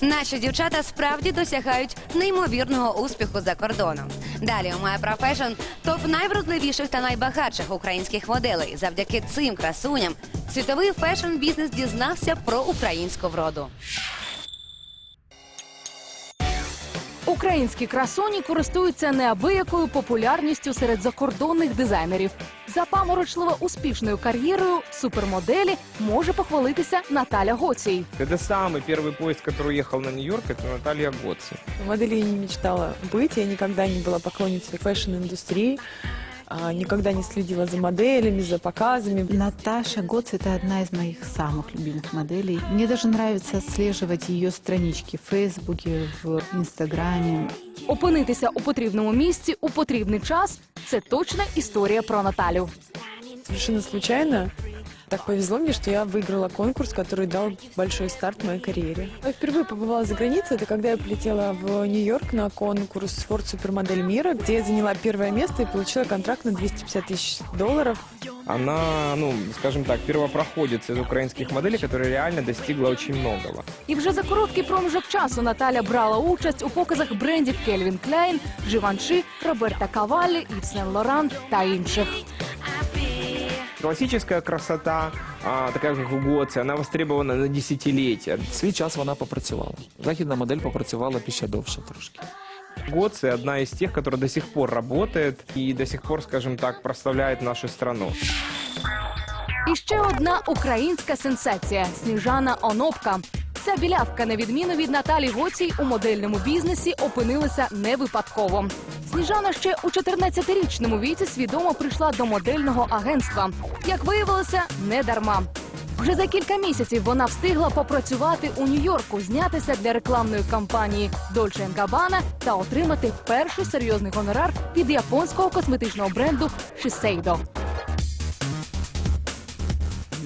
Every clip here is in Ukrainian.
Наші дівчата справді досягають неймовірного успіху за кордоном. Далі у My Profession топ найвродливіших та найбагатших українських моделей. Завдяки цим красуням світовий фешн-бізнес дізнався про українську вроду. Українські красуні користуються неабиякою популярністю серед закордонних дизайнерів. Запаморочливо успішною кар'єрою супермоделі може похвалитися Наталя Гоцій. Это самый первый поезд, который уехал на Нью-Йорк, это Наталья Гоци. Моделью я не мечтала быть, я никогда не была поклонницей фэшн-индустрии, а, никогда не следила за моделями, за показами. Наташа Гоц – это одна из моих самых любимых моделей. Мне даже нравится отслеживать ее странички в Фейсбуке, в Инстаграме. Опинитися у потрібному місці у потрібний час це точна історія про Наталю. Совершенно случайно так повезло мне, что я выиграла конкурс, который дал большой старт моей карьере. Я впервые побывала за границей, это когда я полетела в Нью-Йорк на конкурс Ford Супермодель мира, где я заняла первое место и получила контракт на 250 тысяч долларов. Она, ну, скажем так, первопроходец из украинских моделей, которая реально достигла очень многого. І вже за короткий проміжок часу Наталя брала участь у показах брендів Кельвін Кляйн, Живанши, Роберта Каваллі, Ів Сен Лоран та інших. Классическая красота, а, такая как у Гоци, она востребована на десятилетия. Свій час вона попрацювала. Західна модель попрацювала ще довше трошки. Гоци одна из тех, которая до сих пор работает и до сих пор, скажем так, прославляет нашу страну. І ще одна українська сенсація Сніжана Онопка. Ця білявка, на відміну від Наталі Гоцій, у модельному бізнесі опинилася не випадково. Сніжана ще у 14-річному віці свідомо прийшла до модельного агентства. Як виявилося, не дарма. Вже за кілька місяців вона встигла попрацювати у Нью-Йорку, знятися для рекламної кампанії Dolce Gabbana та отримати перший серйозний гонорар від японського косметичного бренду Shiseido.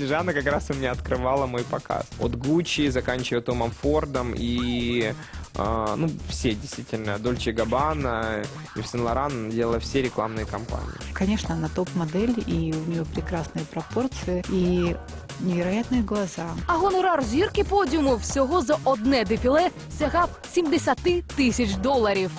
Снежана как раз у меня открывала мой показ. От Гуччи, заканчивая Томом Фордом и а, ну, все действительно, Дольче Габбана, Ив Сен Лоран делала все рекламные кампании. Конечно, она топ-модель, и у нее прекрасные пропорции и невероятные глаза. А гонорар зірки подіуму всього за одне дефіле сягав 70 тисяч доларів.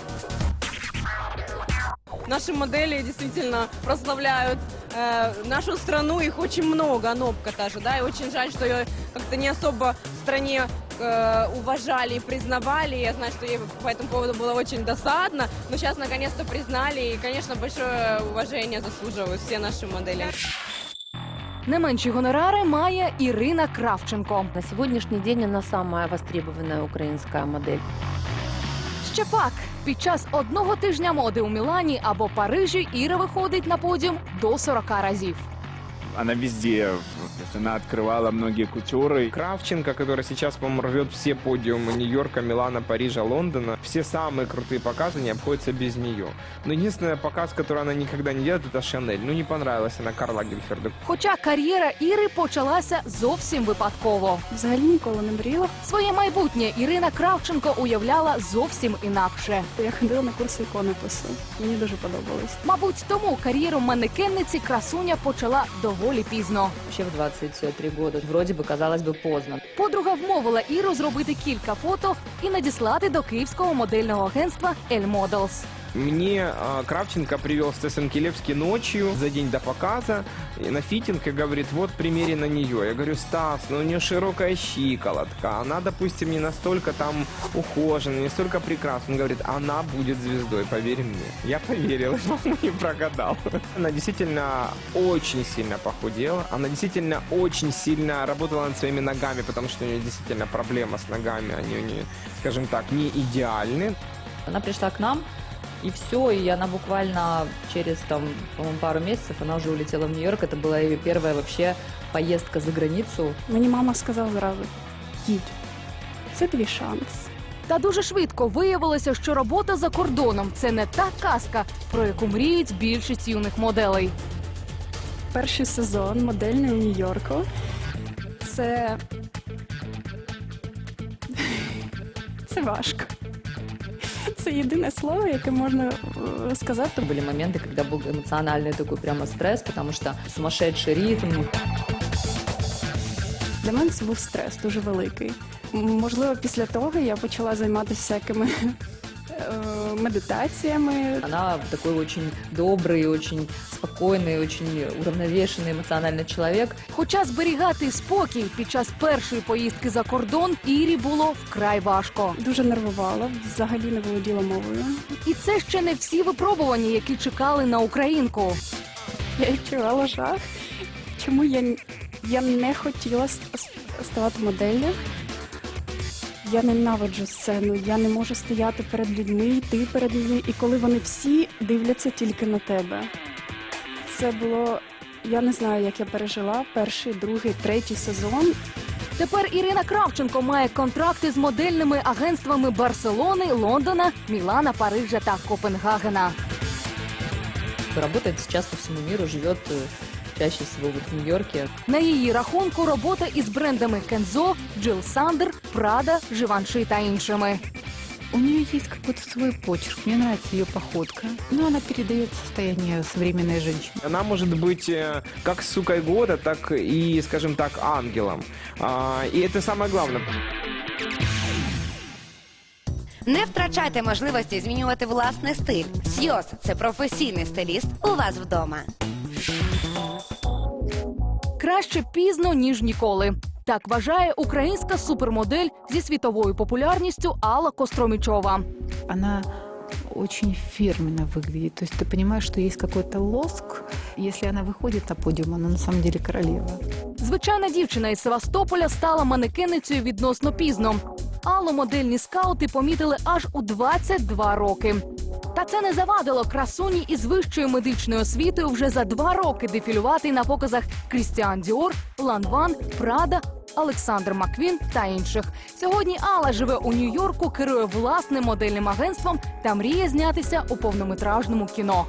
Наши модели действительно прославляют э, нашу страну, их очень много, Нобка та же, да, и очень жаль, что ее как-то не особо в стране э, уважали и признавали. Я знаю, что ей по этому поводу было очень досадно, но сейчас наконец-то признали, и, конечно, большое уважение заслуживают все наши модели. Не менші гонорари має Ірина Кравченко. На сегодняшний день она самая востребованная украинская модель. Ще пак під час одного тижня моди у Мілані або Парижі Іра виходить на подіум до 40 разів Она везде, то есть она открывала многие кутюры. Кравченко, которая сейчас, по-моему, рвет все подиумы Нью-Йорка, Милана, Парижа, Лондона. Все самые крутые показы не обходятся без нее. Но единственный показ, который она никогда не делает, это Шанель. Ну, не понравилась она Карла Гельферду. Хоча кар'єра Іри почалася зовсім випадково. Взагалі ніколи не мріяла. Своє майбутнє Ірина Кравченко уявляла зовсім інакше. Я ходила на курси іконопису. Мені дуже подобалось. Мабуть, тому кар'єру манекенниці красуня почала доволі пізно. Ще в 23 роки. Вроді би, казалось би, поздно. Подруга вмовила Іру зробити кілька фото і надіслати до київського модельного агентства «Ель Models. Мне а, Кравченко привел в Стесен Килевский ночью за день до показа на фитинг и говорит, вот примери на нее. Я говорю, Стас, ну у нее широкая щиколотка, она, допустим, не настолько там ухоженная, не столько прекрасна. Он говорит, она будет звездой, поверь мне. Я поверил, но не прогадал. Она действительно очень сильно похудела, она действительно очень сильно работала над своими ногами, потому что у нее действительно проблема с ногами, они у нее, скажем так, не идеальны. Она пришла к нам, и все, и она буквально через, там, по-моему, пару месяцев, она уже улетела в Нью-Йорк. Это была ее первая вообще поездка за границу. Мені мама сказала зразу: їдь, це твій шанс. Та дуже швидко виявилося, що робота за кордоном це не та казка, про яку мріють більшість юних моделей. Перший сезон модельний у Нью-Йорку. Це. Це важко. Це єдине слово, яке можна е, сказати. Были моменты, когда был эмоциональный такой прямо стресс, потому что сумасшедший ритм. Для мене це був стрес дуже великий. Можливо, після того я почала займатися всякими е, медитаціями. Она такой очень добрый, очень спокойный, очень уравновешенный эмоциональный человек. Хоча зберігати спокій під час першої поїздки за кордон Ірі було вкрай важко. Дуже нервувала, взагалі не володіла мовою. І це ще не всі випробування, які чекали на українку. Я відчувала жах. Чому я, н- я не хотіла с- с- ставати моделлю? Я ненавиджу сцену, я не можу стояти перед людьми, йти перед людьми, і коли вони всі дивляться тільки на тебе. Це було. Я не знаю, як я пережила перший, другий, третій сезон. Тепер Ірина Кравченко має контракти з модельними агентствами Барселони, Лондона, Мілана, Парижа та Копенгагена. Работает сейчас по всему миру, живет э, чаще всего вот в Нью-Йорке. На її рахунку робота із брендами Кензо, Джил Сандер, Прада, Живанши та іншими. У нее есть какой-то свой почерк. Мне нравится ее походка. Но она передает состояние современной женщины. Она может быть э, как сукой года, так и, скажем так, ангелом. А, И это самое главное. Не втрачайте можливості змінювати власний стиль. Сйоз це професійний стиліст у вас вдома. Краще пізно ніж ніколи. Так вважає українська супермодель зі світовою популярністю Алла Костромічова. Она очень фирменно выглядит. То есть ты понимаешь, что есть какой-то лоск. Если она выходит на подиум, она на самом деле королева. Звичайна дівчина із Севастополя стала манекеницею відносно пізно. Аллу модельні скаути помітили аж у 22 роки. Та це не завадило красуні із вищою медичною освітою вже за два роки дефілювати на показах Крістіан Діор, Ланван, Прада, Олександр Маквін та інших. Сьогодні Алла живе у Нью-Йорку, керує власним модельним агентством та мріє знятися у повнометражному кіно.